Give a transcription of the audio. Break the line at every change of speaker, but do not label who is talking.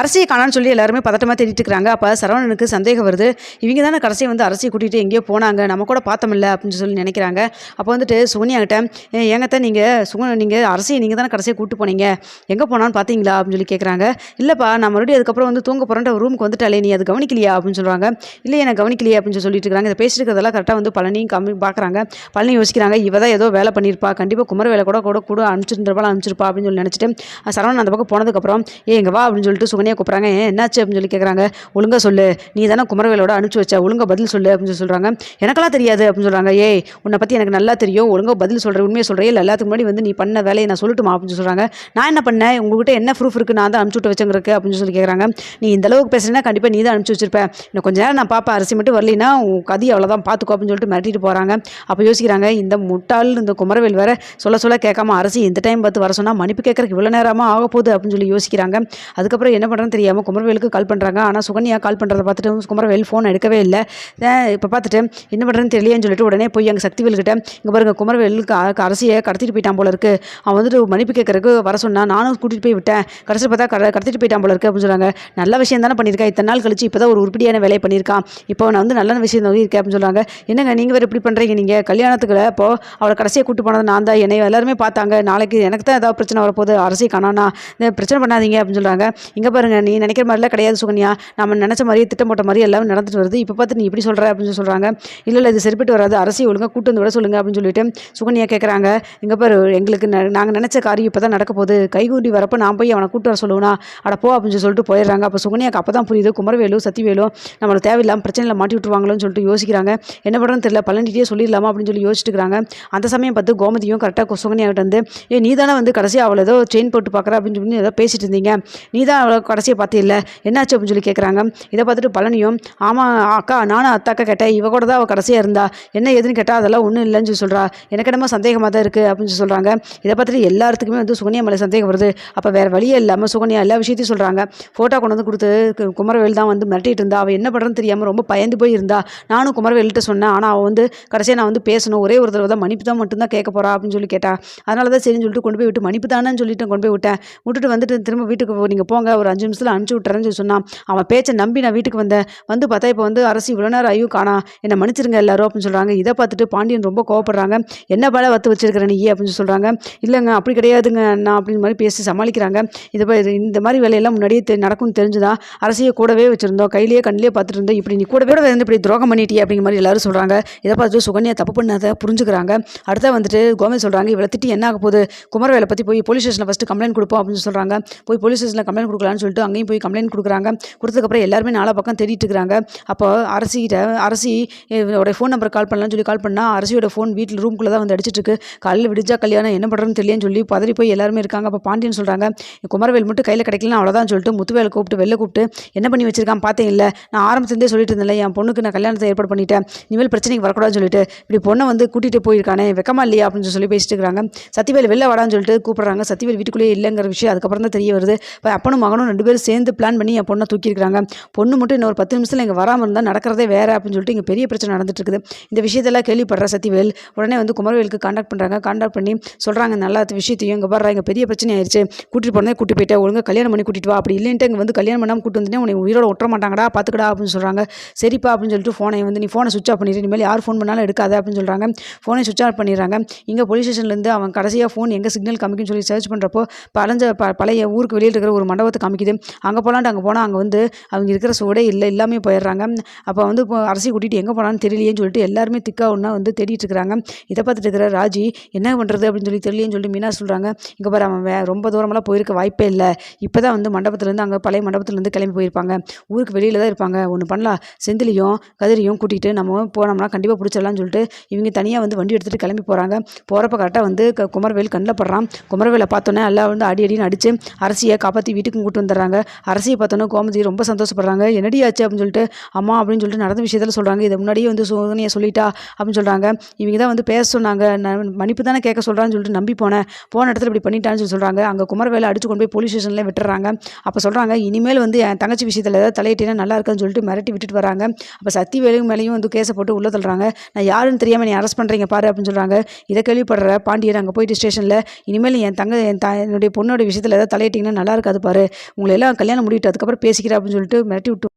அரசியை காணான்னு சொல்லி எல்லாருமே பதட்டமாக தேடிட்டு இருக்கிறாங்க அப்போ சரவணனுக்கு சந்தேகம் வருது. இவங்க தானே கடைசியை வந்து அரசியை கூட்டிகிட்டு எங்கேயோ போனாங்க. நம்ம கூட பார்த்தமில்ல அப்படின்னு சொல்லி நினைக்கிறாங்க. அப்போ வந்துட்டு சுகன்யாகிட்ட ஏங்கத்த நீங்கள் சுக நீங்கள் அரசியை நீங்கள் தானே கடைசியை கூப்பிட்டு போனீங்க. எங்கே போனான்னு பார்த்தீங்களா அப்படின்னு சொல்லி கேட்குறாங்க இல்லைப்பா நான் மறுபடியும் அதுக்கப்புறம் வந்து தூங்க போகிறேன் ரூமுக்கு வந்துட்டாலே நீ அது கவனிக்கலையா? அப்படின்னு சொல்கிறாங்க இல்லையே நான் கவனிக்கலையே அப்படின்னு சொல்லி சொல்லிட்டு இருக்காங்க. இதை பேசிட்டு இருக்கிறதெல்லாம் கரெக்டாக வந்து பழனியும் கம்மி பார்க்குறாங்க பழனி யோசிக்கிறாங்க. இவ தான் ஏதோ வேலை பண்ணியிருப்பா. கண்டிப்பாக குமர வேலை கூட கூட கூட அனுப்பிச்சிருந்தப்பால அனுப்பிச்சிருப்பா அப்படின்னு சொல்லி நினச்சிட்டு சரவணன் அந்த பக்கம் போனதுக்கப்புறம் ஏ எங்க வா அப்படின்னு சொல்லிட்டு சுகன் சுகன்யா கூப்பிட்றாங்க. ஏன் என்னாச்சு? அப்படின்னு சொல்லி கேட்குறாங்க ஒழுங்காக சொல்லு. நீ தானே குமரவேலோட அனுப்பிச்சு வச்ச. ஒழுங்காக பதில் சொல்லு. அப்படின்னு சொல்லி சொல்கிறாங்க எனக்கெல்லாம் தெரியாது. அப்படின்னு சொல்கிறாங்க ஏய் உன்னை பற்றி எனக்கு நல்லா தெரியும். ஒழுங்காக பதில் சொல்கிறேன் உண்மையை சொல்கிறேன் இல்லை எல்லாத்துக்கு முன்னாடி வந்து நீ பண்ண வேலையை நான் சொல்லட்டுமா? அப்படின்னு சொல்கிறாங்க நான் என்ன பண்ணேன் உங்ககிட்ட என்ன ப்ரூஃப் இருக்குது நான் தான் அனுப்பிச்சு விட்டு வச்சேங்கிறக்கு அப்படின்னு சொல்லி கேட்குறாங்க நீ இந்த அளவுக்கு பேசுறேன்னா கண்டிப்பாக நீ தான் அனுப்பிச்சு வச்சிருப்பேன் இன்னும் கொஞ்ச நேரம் நான் பார்ப்பேன் அரிசி மட்டும் வரலைன்னா உன் கதி அவ்வளோதான் பார்த்துக்கோ அப்படின்னு சொல்லிட்டு மிரட்டிட்டு போகிறாங்க அப்போ யோசிக்கிறாங்க இந்த முட்டாள் இந்த குமரவேல் வேற சொல்ல சொல்ல கேட்காம அரசி இந்த டைம் பார்த்து வர சொன்னால் மன்னிப்பு கேட்கறதுக்கு இவ்வளோ நேரமாக ஆக போகுது அப்படின்னு சொல்லி யோசிக்கிறாங்க. அதுக்கப்புறம் என்ன பண்ணுறதுன்னு தெரியாமல் குமரவேலுக்கு கால் பண்ணுறாங்க ஆனால் சுகன்யா கால் பண்ணுறதை பார்த்துட்டு குமரவேல் ஃபோன் எடுக்கவே இல்லை. இப்போ பார்த்துட்டு என்ன பண்ணுறதுன்னு தெரியலையேன்னு சொல்லிட்டு உடனே போய் அங்கே சக்திவேல்கிட்ட இங்கே பாருங்க குமரவேலுக்கு அரசியை கடத்திட்டு போயிட்டான் போல இருக்கு. அவன் வந்துட்டு மன்னிப்பு கேட்கறக்கு வர சொன்னா நானும் கூட்டிகிட்டு போய் விட்டேன். கடைசியில் பார்த்தா கட கடத்திட்டு போயிட்டான் போல இருக்கு அப்படின்னு சொல்கிறாங்க நல்ல விஷயம் தானே பண்ணியிருக்கேன் இத்தனை நாள் கழிச்சு இப்போ தான் ஒரு உருப்படியான வேலையை பண்ணியிருக்கான் இப்போ நான் வந்து நல்ல விஷயம் தான் இருக்கேன் அப்படின்னு சொல்கிறாங்க என்னங்க நீங்கள் வேறு இப்படி பண்ணுறீங்க நீங்கள் கல்யாணத்துக்குள்ள இப்போ அவளை கடைசியாக கூப்பிட்டு போனது நான் தான். என்னை எல்லாருமே பார்த்தாங்க. நாளைக்கு எனக்கு தான் ஏதாவது பிரச்சனை வரப்போகுது. அரசியை காணானா பிரச்சனை பண்ணாதீங்க அப்படின்னு சொல்கிறாங்க இங்கே பாருங்கள் நீ நினைக்கிற மாதிரிலாம் கிடையாது சுகன்யா. நம்ம நினச்ச மாதிரியே திட்டம் போட்ட மாதிரி எல்லாம் நடந்துட்டு வருது. இப்போ பார்த்து நீ இப்படி சொல்கிற அப்படின்னு சொல்கிறாங்க இல்லை இல்லை இது சரிப்பட்டு வராது. அரசி ஒழுங்காக கூட்டு வந்து விட சொல்லுங்கள் அப்படின்னு சொல்லிட்டு சுகன்யா கேட்குறாங்க இங்கே பாரு எங்களுக்கு நாங்கள் நினச்ச காரியம் இப்போ தான் நடக்க போகுது. கைகூடி வரப்போ நான் போய் அவனை கூட்டு வர சொல்லுவேனா? அட போ அப்படின்னு சொல்லிட்டு போயிடுறாங்க. அப்போ சுகன்யாக்கு அப்போ தான் புரியுது. குமரவேலு சத்திவேலு நம்மளுக்கு தேவையில்லாமல் பிரச்சனையில் மாட்டி விட்டுருவாங்களோன்னு சொல்லிட்டு யோசிக்கிறாங்க. என்ன பண்ணுறதுன்னு தெரியல. பழனிட்டே சொல்லிடலாமா அப்படின்னு சொல்லி யோசிச்சுட்டுக்கிறாங்க. அந்த சமயம் பார்த்து கோமதியும் கரெக்டாக சுகன்யாகிட்ட வந்து ஏ நீ தானே வந்து கடைசியாக அவளை ஏதோ செயின் போட்டு பார்க்குற அப்படின்னு சொல்லி ஏதோ பேசிட்டு இருந்தீங்க. நீ தான் அவளை கடைசியை பார்த்தே இல்லை என்னாச்சு? அப்படின்னு சொல்லி கேட்குறாங்க இதை பார்த்துட்டு பழனியும் ஆமாம் அக்கா நானும் அத்தாக்கா கேட்டேன். இவ கூட தான் அவள் கடைசியாக இருந்தா. என்ன ஏதுன்னு கேட்டால் அதெல்லாம் ஒன்றும் இல்லைன்னு சொல்லி சொல்கிறா எனக்கு என்னமோ சந்தேகமாக தான் இருக்குது அப்படின்னு சொல்லி சொல்கிறாங்க இதை பார்த்துட்டு எல்லாத்துக்குமே வந்து சுகன்யா மேலே சந்தேகம் வருது. அப்போ வேறு வழியே இல்லாமல் சுகன்யா எல்லா விஷயத்தையும் சொல்கிறாங்க ஃபோட்டோ கொண்டு வந்து கொடுத்து கு- குமரவேல் தான் வந்து மிரட்டிட்டு இருந்தா. அவள் என்ன பண்ணுறதுன்னு தெரியாமல் ரொம்ப பயந்து போய் இருந்தா. நானும் குமரவேல்கிட்ட சொன்னேன். ஆனால் அவள் வந்து கடைசியாக நான் வந்து பேசணும். ஒரே ஒரு தடவை தான் மன்னிப்பு தான் மட்டும்தான் கேட்க போறா அப்படின்னு சொல்லி கேட்டா. அதனால தான் சரின்னு சொல்லிட்டு கொண்டு போய் விட்டு மன்னிப்பு தானேன்னு சொல்லிட்டு கொண்டு போய் விட்டேன். விட்டுட்டு வந்துட்டு திரும்ப வீட்டுக்கு நீங்கள் போங்க. ஒரு அஞ்சு நிமிஷத்தில் அனுப்பிச்சி விட்டுறேன்னு சொல்லி சொன்னான். அவன் பேச்சை நம்பி நான் வீட்டுக்கு வந்தேன். வந்து பார்த்தா இப்போ வந்து அரசு இவ்வளோ நேரம் ஐயோ காணா என்னை மன்னிச்சிருங்க எல்லாரும் அப்படின்னு சொல்கிறாங்க இதை பார்த்துட்டு பாண்டியன் ரொம்ப கோவப்படுறாங்க. என்ன பல வத்து வச்சிருக்கிற நீ அப்படின்னு சொல்கிறாங்க இல்லைங்க அப்படி கிடையாதுங்க நான் அப்படின்னு மாதிரி பேசி சமாளிக்கிறாங்க. இது இந்த மாதிரி வேலையெல்லாம் முன்னாடியே நடக்கும்னு தெரிஞ்சுதா? அரசியை கூடவே வச்சிருந்தோம். கையிலேயே கண்ணிலே பார்த்துட்டு இருந்தோம். இப்படி நீ கூட கூட வந்து இப்படி துரோகம் பண்ணிட்டியே அப்படிங்கிற மாதிரி எல்லாரும் சொல்கிறாங்க இதை பார்த்துட்டு சுகன்யா தப்பு பண்ணாத புரிஞ்சுக்கிறாங்க. அடுத்தா வந்துட்டு கோமதி சொல்கிறாங்க இவளை திட்டி என்ன ஆக போகுது? குமரவேலை பற்றி போய் போலீஸ் ஸ்டேஷனில் ஃபஸ்ட்டு கம்ப்ளைண்ட் கொடுப்போம் அப்படின்னு சொல்கிறாங்க போய் போலீஸ் ஸ்டேஷனில் கம்ப்ளைண்ட் கொடுக்கலான்னு சொல்லிட்டு அங்கேயும் போய் கம்ப்ளைண்ட் கொடுக்குறாங்க. கொடுத்ததுக்கப்புறம் எல்லாருமே நாலா பக்கம் தேடிட்டு இருக்கிறாங்க அப்போ அரசிகிட்ட அரசி உடைய ஃபோன் நம்பர் கால் பண்ணலாம்னு சொல்லி கால் பண்ணால் அரசியோட ஃபோன் வீட்டில் ரூம்குள்ளே தான் வந்து அடிச்சிட்டு இருக்கு காலையில் விடிஞ்சா கல்யாணம் என்ன பண்ணுறதுன்னு தெரியலன்னு சொல்லி பதறி போய் எல்லாருமே இருக்காங்க. அப்போ பாண்டியன் சொல்கிறாங்க குமரவேல் மட்டும் கையில் கிடைக்கலனா அவ்வளோதான் சொல்லிட்டு முத்துவேலை கூப்பிட்டு வெளில கூப்பிட்டு என்ன பண்ணி வச்சிருக்கான் பார்த்தேன் இல்லை. நான் ஆரம்பத்துலேருந்தே சொல்லிட்டு இருந்தேன்ல என் பொண்ணுக்கு நான் கல்யாணத்தை ஏற்பாடு பண்ணிட்டேன். இனிமேல் பிரச்சனைக்கு வரக்கூடாதுன்னு சொல்லிட்டு. இப்படி பொண்ணை வந்து கூட்டிகிட்டு போயிருக்கானே வெக்கமா இல்லையா? அப்படின்னு சொல்லி பேசிட்டு இருக்காங்க. சத்திவேல் வெளில வாடான்னு சொல்லிட்டு கூப்பிட்றாங்க. சத்திவேல் வீட்டுக்குள்ளேயே இல்லைங்கிற விஷயம் அதுக்கப்புறம் தான் தெரிய வருது. இப்போ அப்பனும் மகனும் ரெண்டு பேரும் சேர்ந்து பிளான் பண்ணி என் பொண்ணை தூக்கியிருக்காங்க பொண்ணு மட்டும் இன்னொரு பத்து நிமிஷத்தில் இங்கே வராமல் இருந்தால் நடக்கிறதே வேறு அப்படின்னு சொல்லிட்டு இங்கே பெரிய பிரச்சனை நடந்துட்டு இருக்குது இந்த விஷயத்தெல்லாம் கேள்விப்படுற சத்திவேல் உடனே வந்து குமரவேலுக்கு காண்டாக்ட் பண்ணுறாங்க காண்டாக்ட் பண்ணி சொல்கிறாங்க நல்லா விஷயத்தையும். இங்கே வர்றா இங்கே பெரிய பிரச்சனை ஆயிடுச்சு கூட்டிட்டு போனதே கூட்டி போயிட்டேன். ஒழுங்காக கல்யாணம் பண்ணி கூட்டிட்டு வா. அப்படி இல்லைன்ட்டு இங்கே வந்து கல்யாணம் பண்ணாமல் கூட்டு வந்தேன் உன்னை உயிரோட ஒட்ட மாட்டாங்கடா பார்த்துக்கடா அப்படின்னு சொல்கிறாங்க சரிப்பா அப்படின்னு சொல்லிட்டு ஃபோனை வந்து நீ ஃபோனை சுவிச் ஆஃப் பண்ணிடு இனிமேல் யார் ஃபோன் பண்ணாலும் எடுக்காத அப்படின்னு சொல்கிறாங்க ஃபோனை சுவிச் ஆஃப் பண்ணிடுறாங்க. இங்கே போலீஸ் ஸ்டேஷன்லேருந்து அவன் கடைசியாக ஃபோன் எங்கே சிக்னல் காமிக்குன்னு சொல்லி சர்ச் பண்ணுறப்போ பழஞ்ச ப பழைய ஊருக்கு வெளியில் இருக்கிற ஒரு மண்டபத்தை காமிக்குது அங்கே போகலான்ட்டு அங்கே போனால் அங்கே வந்து அவங்க இருக்கிற சூடே இல்லை எல்லாமே போயிடுறாங்க. அப்போ வந்து இப்போ அரசியை கூட்டிகிட்டு எங்கே போனான்னு தெரியலையேன்னு சொல்லிட்டு எல்லாருமே திக்கா ஒன்றா வந்து தேடிட்டு இருக்கிறாங்க இதை பார்த்துட்டு இருக்கிற ராஜி என்ன பண்ணுறது அப்படின்னு சொல்லி தெரியலேன்னு சொல்லிட்டு மீனா சொல்கிறாங்க இங்கே பாரு அவன் வே ரொம்ப தூரமெல்லாம் போயிருக்க வாய்ப்பே இல்லை. இப்போ தான் வந்து மண்டபத்துலேருந்து அங்கே பழைய மண்டபத்துலேருந்து கிளம்பி போயிருப்பாங்க. ஊருக்கு வெளியில் தான் இருப்பாங்க. ஒன்று பண்ணலாம். செந்திலியும் கதிரியும் கூட்டிகிட்டு நம்ம போனோம்னா கண்டிப்பாக பிடிச்சிடலாம்னு சொல்லிட்டு இவங்க தனியாக வந்து வண்டி எடுத்துகிட்டு கிளம்பி போகிறாங்க போகிறப்ப கரெக்டாக வந்து குமரவேல் கண்ணில் படுறான். குமரவேலை பார்த்தோன்னே எல்லாம் வந்து அடி அடின்னு அடித்து அரசியை காப்பாற்றி வீட்டுக்கு கூட்டு வந்துடுறாங்க அரசியை பார்த்தோன்னே கோமதி ரொம்ப சந்தோஷப்படுறாங்க. என்னடி ஆச்சு? அப்படின்னு சொல்லிட்டு அம்மா அப்படின்னு சொல்லிட்டு நடந்த விஷயத்தில் சொல்கிறாங்க இதை முன்னாடியே வந்து சோதனையை சொல்லிட்டா? அப்படின்னு சொல்கிறாங்க இவங்க தான் வந்து பேச சொன்னாங்க. மன்னிப்பு தானே கேட்க சொல்கிறான்னு சொல்லிட்டு நம்பி போனேன். போன இடத்துல இப்படி பண்ணிட்டான்னு சொல்லி சொல்கிறாங்க அங்கே குமரவேலை அடிச்சு கொண்டு போய் போலீஸ் ஸ்டேஷனில் விட்டுறாங்க. அப்போ சொல்கிறாங்க இனிமேல் வந்து என் தங்கச்சி விஷயத்தில் ஏதாவது தலையிட்டேன்னா நல்லா இருக்குன்னு சொல்லிட்டு மிரட்டி விட்டுட்டு வராங்க. அப்போ சத்தி வேலையும் மேலேயும் வந்து கேஸை போட்டு உள்ளே தள்ளுறாங்க. நான் யாருன்னு தெரியாமல் நீ அரெஸ்ட் பண்ணுறீங்க பாரு அப்படின்னு சொல்கிறாங்க இதை கேள்விப்படுற பாண்டியன் அங்கே போயிட்டு ஸ்டேஷனில் இனிமேல் என் தங்க என் த என்னுடைய பொண்ணோட விஷயத்தில் ஏதாவது தலையிட்டிங்கன்னா நல்லா இருக்காது பாரு. உங்களை எல்லாம் கல்யாணம் முடிவிட்டு அதுக்கப்புறம் பேசிக்கிறேன் அப்படின்னு சொல்லிட்டு மிரட்டி விட்டு